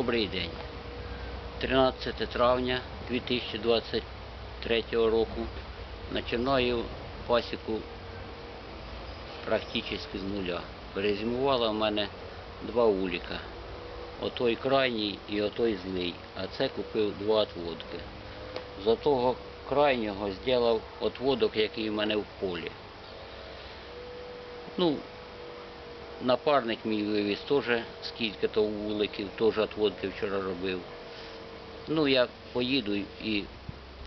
Добрий день. 13 травня 2023 року починаю пасіку практично з нуля. Перезимувала в мене два уліка. Отой крайній і отой злий. А це купив два отводки. З того крайнього зробив отводок, який в мене в полі. Ну, Напарник мій вивіз теж скільки то вуликів, теж отводки вчора робив. Ну, я поїду і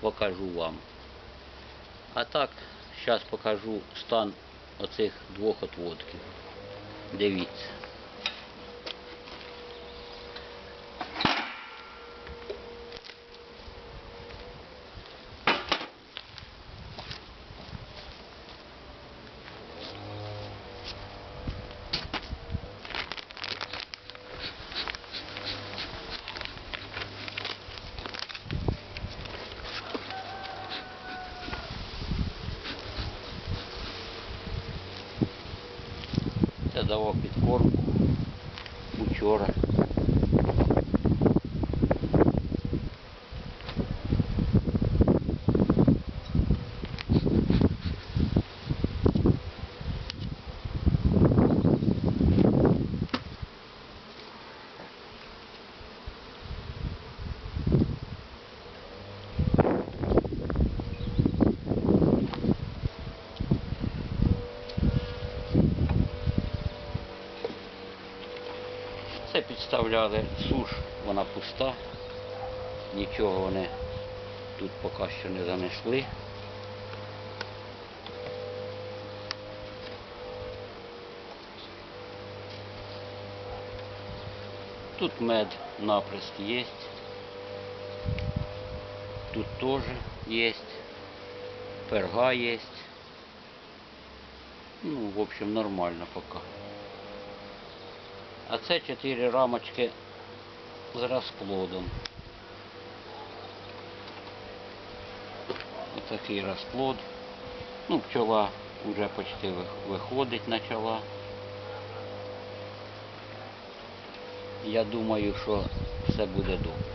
покажу вам. А так, зараз покажу стан оцих двох отводків. Дивіться. Це давав підкормку учора. Це підставляли суш, вона пуста. Нічого вони тут поки що не занесли. Тут мед наприст є. Тут теж є. Перга є. Ну, в общем, нормально пока. А це чотири рамочки з розплодом. Отакий розплод. Ну, пчола вже почти ви- виходить почала. Я думаю, що все буде добре.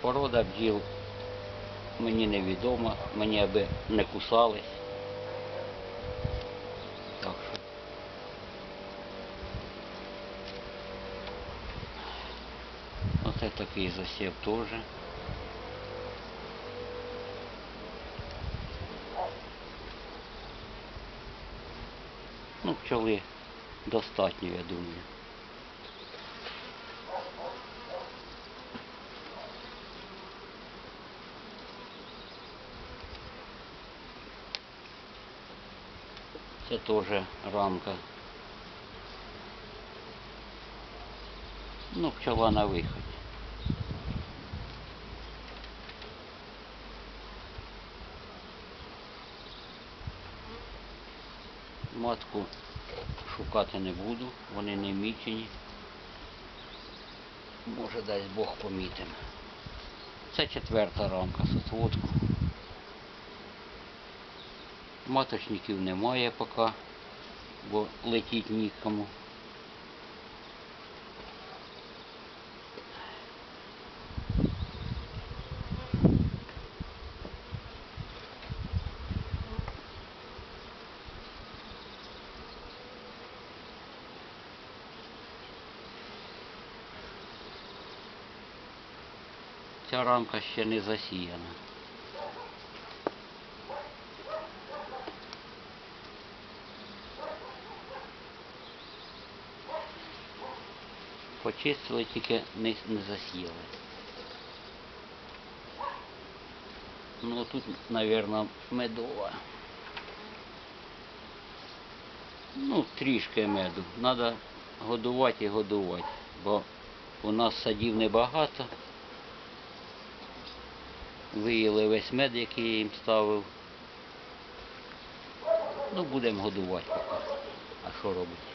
Порода бджіл мені невідома, мені аби не кусались. Такий засів теж. Ну, пчоли достатньо, я думаю. Це теж рамка. Ну, пчола на виході. Матку шукати не буду, вони не мічені. Може дасть Бог помітим. Це четверта рамка сотводку. Маточників немає поки, бо летіть нікому. Ця рамка ще не засіяна. Почистили, тільки не, засіяли. Ну тут, мабуть, медова. Ну, трішки меду. Треба годувати і годувати, бо у нас садів небагато. Виїли весь мед, який я їм ставив. Ну, будемо годувати поки. А що робити?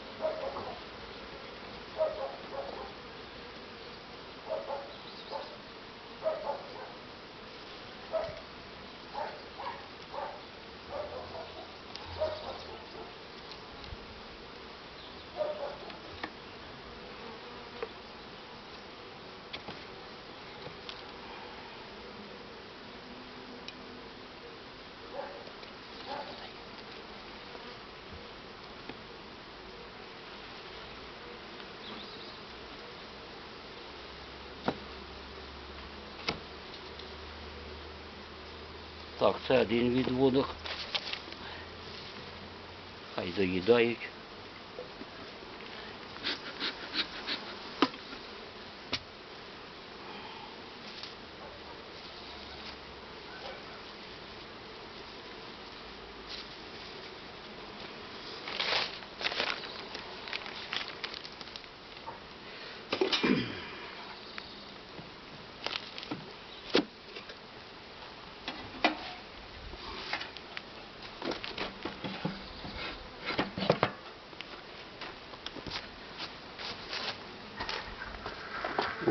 Так, це один відводок. Хай доїдають.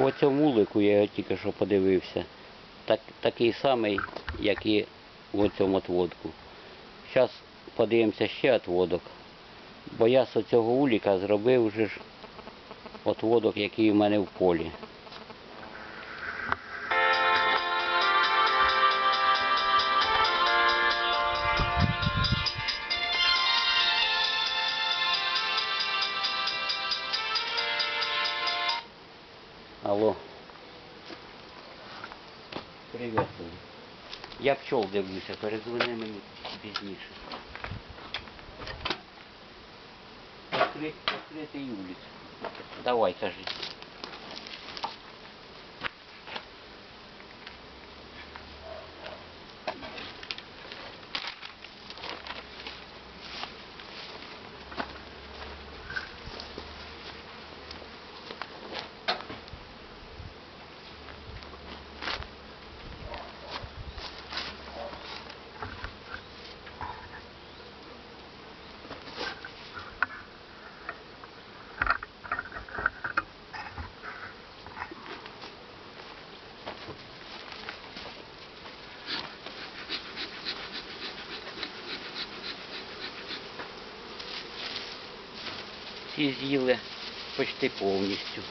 В цьому вулику я його тільки що подивився. Так, такий самий, як і в цьому отводку. Зараз подивимося ще отводок. Бо я з цього уліка зробив вже ж отводок, який в мене в полі. Алло. Приветствую. Я пчел дивлюся, перезвони мені пізніше. Відкрит, відкритий вулиць. Давай, кажи. Всі з'їли почти повністю.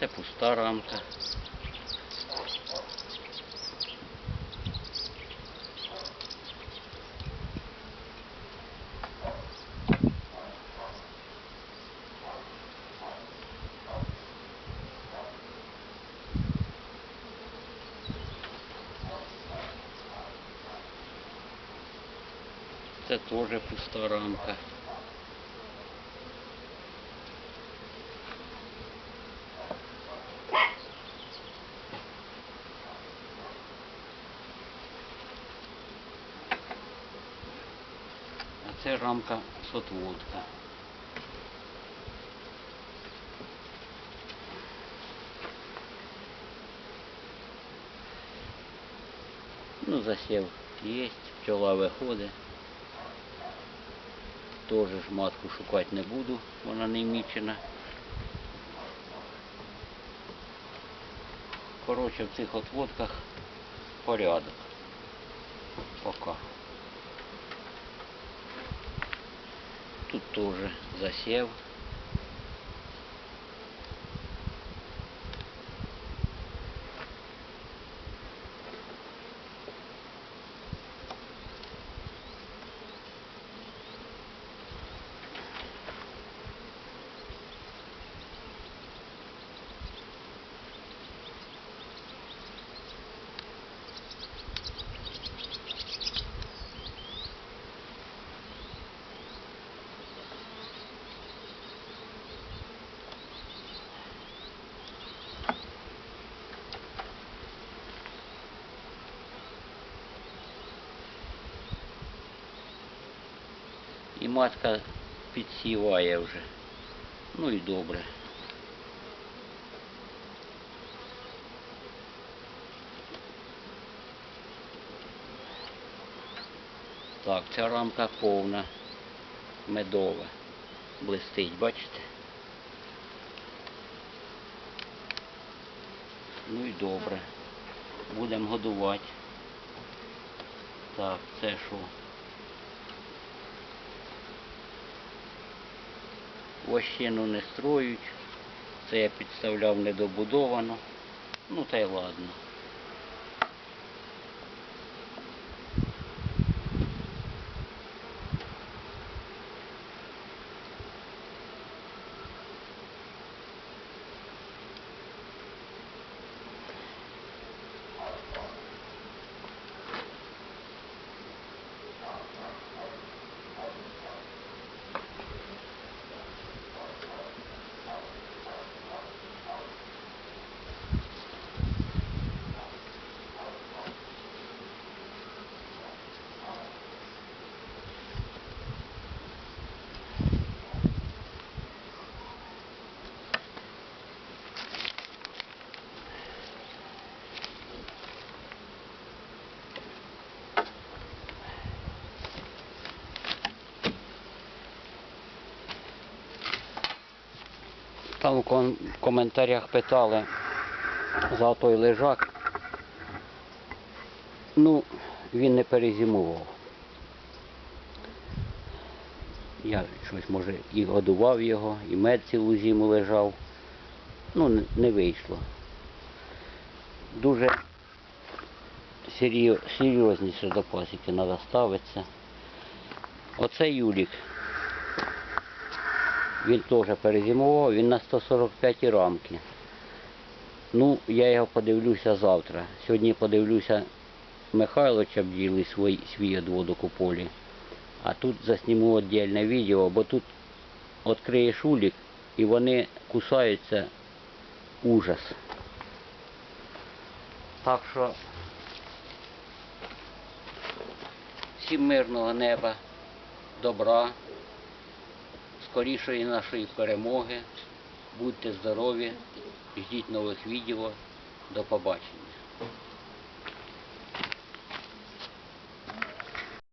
Це пуста рамка. Це теж пуста рамка. А це рамка сотводка. Ну, засів є, пчела виходить. Тоже ж матку шукати не буду, вона не мічена. Коротше, в цих отводках порядок. Пока. Тут теж засів. І матка підсіває вже. Ну і добре. Так, ця рамка повна, медова. Блистить, бачите? Ну і добре. Будемо годувати. Так, це що? Вощину не строють. Це я підставляв недобудовано. Ну та й ладно. Там в коментарях питали за той лежак. Ну, він не перезимував. Я щось, може, і годував його, і мед цілу зиму лежав. Ну, не- вийшло. Дуже серйо- серйозніше до пасіки треба ставитися. Оце Юлік. Він теж перезимував, він на 145 рамки. Ну, я його подивлюся завтра. Сьогодні подивлюся Михайловича бділи свій, свій одводок у полі. А тут засніму віддільне відео, бо тут відкриєш улік і вони кусаються ужас. Так що всім мирного неба, добра, скорішої нашої перемоги. Будьте здорові, ждіть нових відео. До побачення.